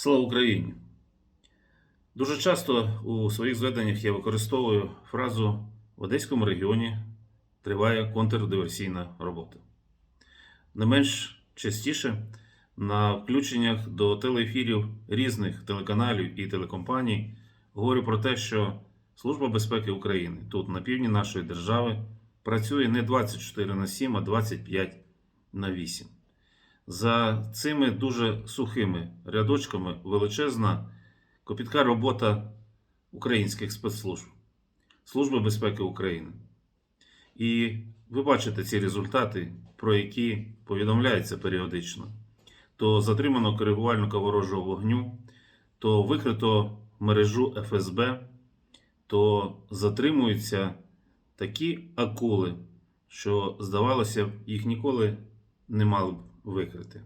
Слава Україні! Дуже часто у своїх зведеннях я використовую фразу в Одеському регіоні триває контрдиверсійна робота. Не менш частіше на включеннях до телеефірів різних телеканалів і телекомпаній говорю про те, що Служба безпеки України тут, на півдні нашої держави, працює не 24 на 7, а 25 на 8. За цими дуже сухими рядочками величезна копітка робота українських спецслужб, Служби безпеки України. І ви бачите ці результати, про які повідомляється періодично. То затримано коригувальника ворожого вогню, то викрито мережу ФСБ, то затримуються такі акули, що, здавалося б, їх ніколи не мали б викрити.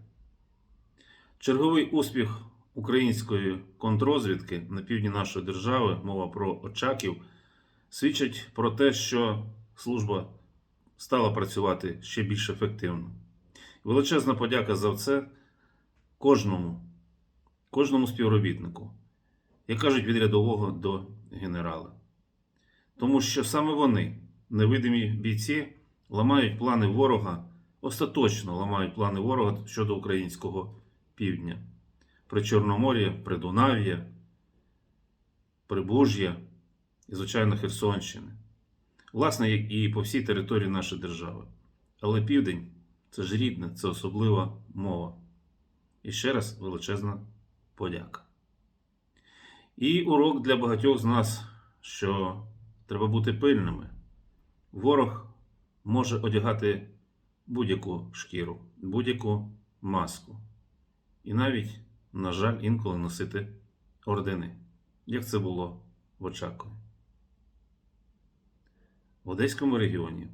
Черговий успіх української контррозвідки на півдні нашої держави, мова про Очаків, свідчить про те, що служба стала працювати ще більш ефективно. Величезна подяка за це кожному, кожному співробітнику, як кажуть, від рядового до генерала. Тому що саме вони, невидимі бійці, ламають плани ворога, остаточно ламають плани ворога щодо українського півдня. При Чорномор'я, Придунав'я, Прибужжя і, звичайно, Херсонщини. Власне, як і по всій території нашої держави. Але південь це ж рідне, це особлива мова. І ще раз величезна подяка. І урок для багатьох з нас, що треба бути пильними. Ворог може одягати будь-яку шкіру, будь-яку маску. І навіть, на жаль, інколи носити ордени, як це було в Очакові. В Одеському регіоні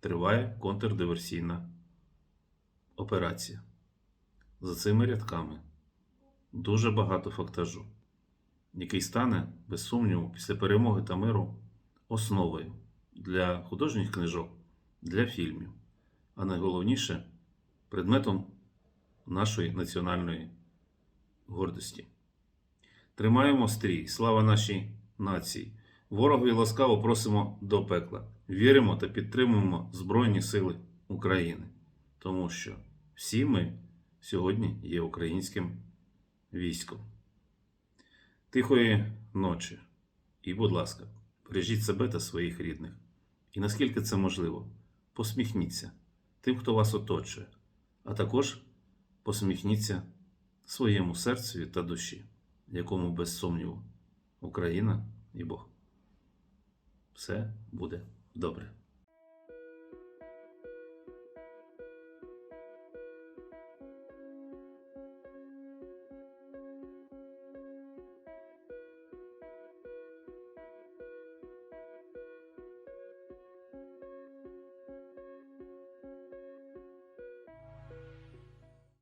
триває контрдиверсійна операція. За цими рядками дуже багато фактажу, який стане, без сумніву, після перемоги та миру основою для художніх книжок, для фільмів, а найголовніше предметом нашої національної гордості. Тримаємо стрій, слава нашій нації. Ворогові ласкаво просимо до пекла. Віримо та підтримуємо Збройні Сили України, тому що всі ми сьогодні є українським військом. Тихої ночі. І, будь ласка, бережіть себе та своїх рідних. І наскільки це можливо, посміхніться тим, хто вас оточує, а також посміхніться своєму серцеві та душі, якому без сумніву Україна і Бог. Все буде добре.